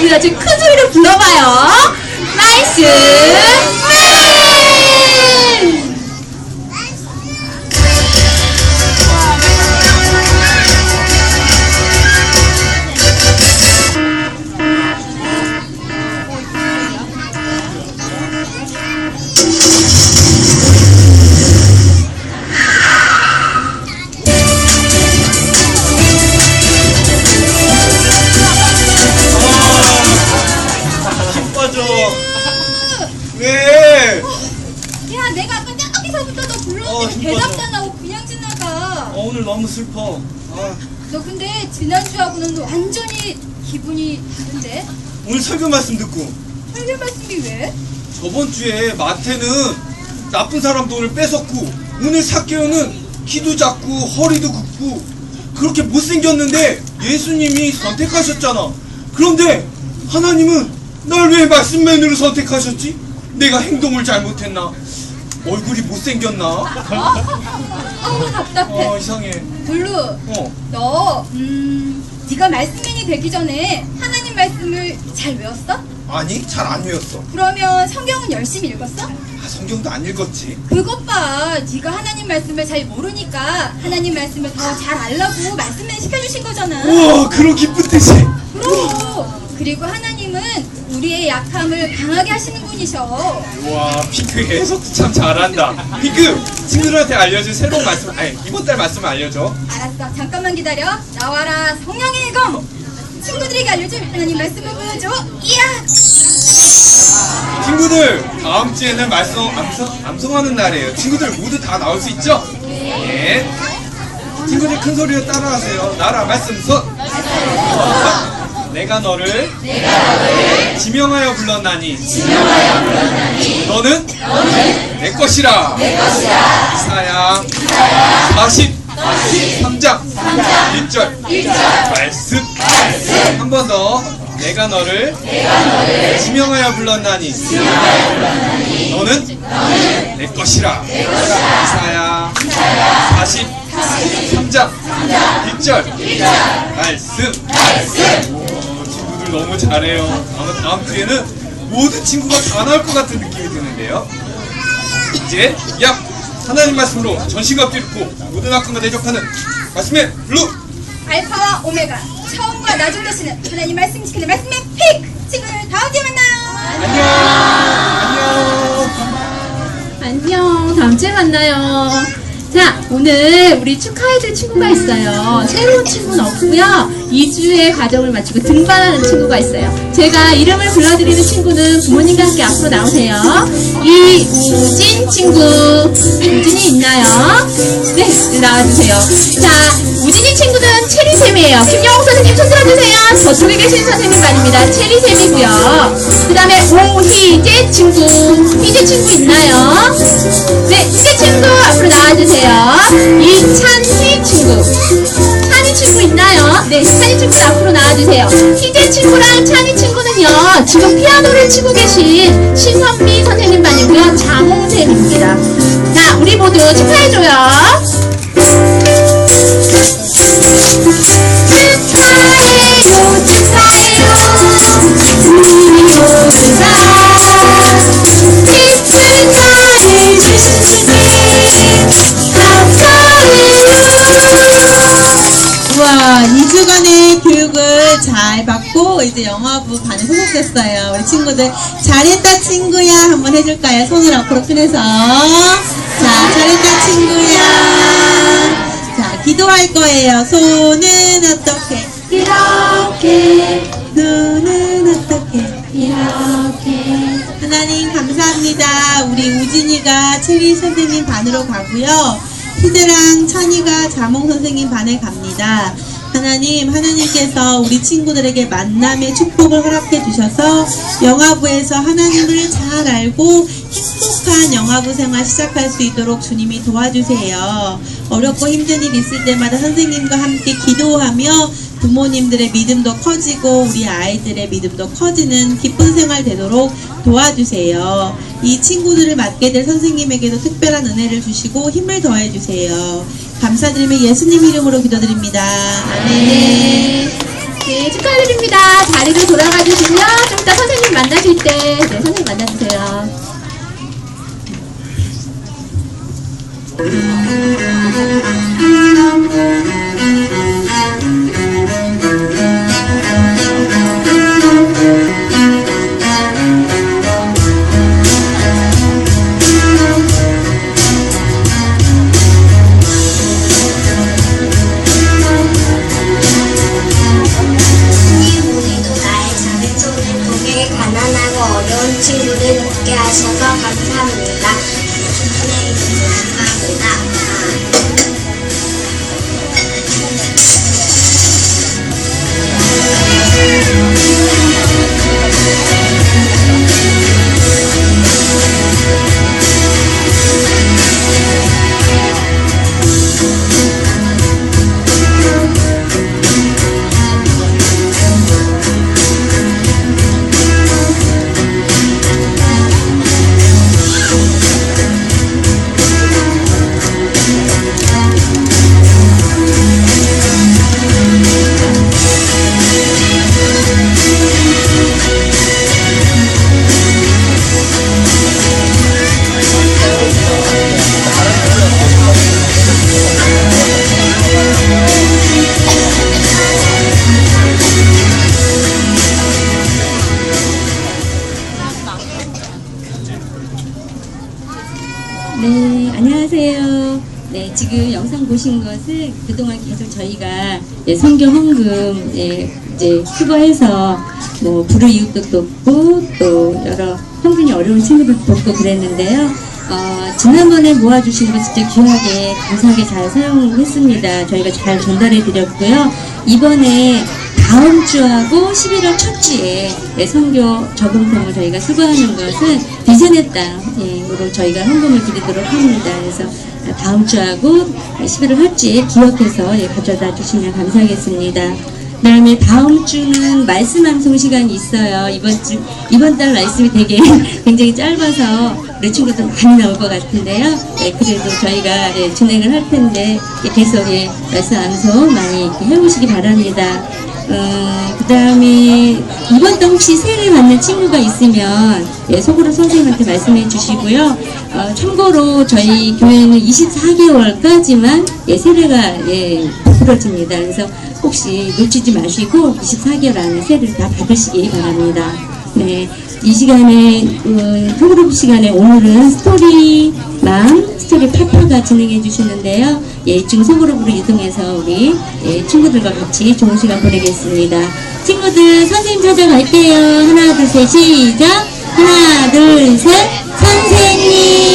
이어진 큰 소리로 불러봐요. 맨! 빠져. 안 하고 그냥 지나가. 어, 오늘 너무 슬퍼. 아, 너 근데 지난주하고는 완전히 기분이 다른데? 오늘 설교 말씀 듣고 설교 말씀이 왜? 저번 주에 마태는 나쁜 사람 돈을 뺏었고 오늘 사케오는 키도 작고 허리도 굽고 그렇게 못생겼는데 예수님이 선택하셨잖아. 그런데 하나님은 날 왜 말씀맨으로 선택하셨지? 내가 행동을 잘못했나? 얼굴이 못생겼나? 아우 답답해. 어 이상해. 블루, 어 너 음, 네가 말씀인이 되기 전에 하나님 말씀을 잘 외웠어? 아니 잘 안 외웠어. 그러면 성경은 열심히 읽었어? 아, 성경도 안 읽었지. 그것 봐. 네가 하나님 말씀을 잘 모르니까 하나님 말씀을 더 잘 알라고 말씀을 시켜주신 거잖아. 우와 그런 기쁜 뜻이. 그럼. 그리고 하나님은 우리의 약함을 강하게 하시는 분이셔. 와 핑크 해석도 참 잘한다. 핑크 친구들한테 알려준 새로운 말씀. 아니 이번 달 말씀을 알려줘. 알았어. 잠깐만 기다려. 나와라. 성령의 검. 친구들에게 알려줄 하나님 말씀을 보여줘. 이야. 친구들 다음 주에는 말씀 암송, 암송하는 날이에요. 친구들 모두 다 나올 수 있죠? 네. 친구들 큰 소리로 따라하세요. 나라 말씀 손. 내가 너를 지명하여 불렀나니. 너는 내 것이라. 이사야 43장 1절 말씀. 한 번 더. 내가 너를 지명하여 불렀나니. 너는 내 것이라. 이사야 43장 1절 말씀. 오, 친 구들 너무 잘해요 아마 다음 주에는 모든 친구가 다 나올 것 같은 느낌이 드는데요 이제 약 하나님 말씀으로 전시가 뚫고 모든 학교가 대적하는 말씀의 블루 알파와 오메가. 처음과 나중 되시는 하나님 말씀 지키는 말씀의 픽. 친구들 다음 주에 만나요. 안녕 안녕 안녕. 다음 주에 만나요. 자, 오늘 우리 축하해줄 친구가 있어요. 새로운 친구는 없고요. 2주의 과정을 마치고 등반하는 친구가 있어요. 제가 이름을 불러드리는 친구는 부모님과 함께 앞으로 나오세요. 이우진 친구. 우진이 있나요? 네, 나와주세요. 자, 우진이 친구는 체리쌤이에요. 김영웅 선생님 손 들어주세요. 저쪽에 계신 선생님 말입니다. 체리쌤이고요. 그 다음에 오희재 친구. 희재 친구 있나요? 네, 희재 친구 앞으로 나와주세요. 이 찬희 친구. 찬희 친구 있나요? 네, 찬희 친구 앞으로 나와주세요. 희재 친구랑 찬희 친구는요, 지금 피아노를 치고 계신 신선미 선생님 반이고요, 장홍쌤입니다. 자, 우리 모두 축하해줘요. 친구들 잘했다 친구야 한번 해줄까요? 손을 앞으로 펴내서 자, 잘했다 친구야. 자, 기도할 거예요. 손은 어떻게? 이렇게 눈은 어떻게? 이렇게 하나님 감사합니다. 우리 우진이가 체리 선생님 반으로 가고요. 희재랑 찬이가 자몽 선생님 반에 갑니다. 하나님, 하나님께서 우리 친구들에게 만남의 축복을 허락해 주셔서 영화부에서 하나님을 잘 알고 행복한 영화부 생활 시작할 수 있도록 주님이 도와주세요. 어렵고 힘든 일 있을 때마다 선생님과 함께 기도하며 부모님들의 믿음도 커지고 우리 아이들의 믿음도 커지는 기쁜 생활 되도록 도와주세요. 이 친구들을 맡게 될 선생님에게도 특별한 은혜를 주시고 힘을 더해 주세요. 감사드리며 예수님 이름으로 기도드립니다. 아멘. 네, 축하드립니다. 자리로 돌아가 주시면 좀 이따 선생님 만나실 때, 네, 선생님 만나주세요. Mm-hmm. 보신 것은 그동안 계속 저희가 예, 선교 헌금 예, 이제 수거해서 뭐 불우 이웃도 돕고 또 여러 형편이 어려운 친구들 돕고 그랬는데요. 어, 지난번에 모아주신 거 진짜 귀하게 감사하게 잘 사용했습니다. 저희가 잘 전달해 드렸고요. 이번에 다음 주하고 11월 첫 주에 예, 선교 저금통을 저희가 수거하는 것은 비전의 땅으로 저희가 헌금을 드리도록 합니다. 그래서 다음 주하고 11월 첫 주에 기억해서 예, 가져다 주시면 감사하겠습니다. 그다음에 다음 주는 말씀 방송 시간이 있어요. 이번 주 이번 달 말씀이 되게 굉장히 짧아서 우리 친구들 많이 나올 것 같은데요. 예, 그래도 저희가 예, 진행을 할 텐데 예, 계속 예, 말씀 방송 많이 해보시기 바랍니다. 어, 그 다음에 이번 달 혹시 세례 받는 친구가 있으면 예, 속으로 선생님한테 말씀해 주시고요. 어, 참고로 저희 교회는 24개월까지만 예, 세례가 예, 부풀어집니다. 그래서 혹시 놓치지 마시고 24개월 안에 세례를 다 받으시기 바랍니다. 네, 이 시간에 어, 토그룹 시간에 오늘은 스토리맘 스토리 파파가 진행해 주시는데요. 예, 지금 소그룹으로 이동해서 우리 예, 친구들과 같이 좋은 시간 보내겠습니다. 친구들 선생님 찾아갈게요. 하나 둘 셋 시작. 하나 둘 셋 선생님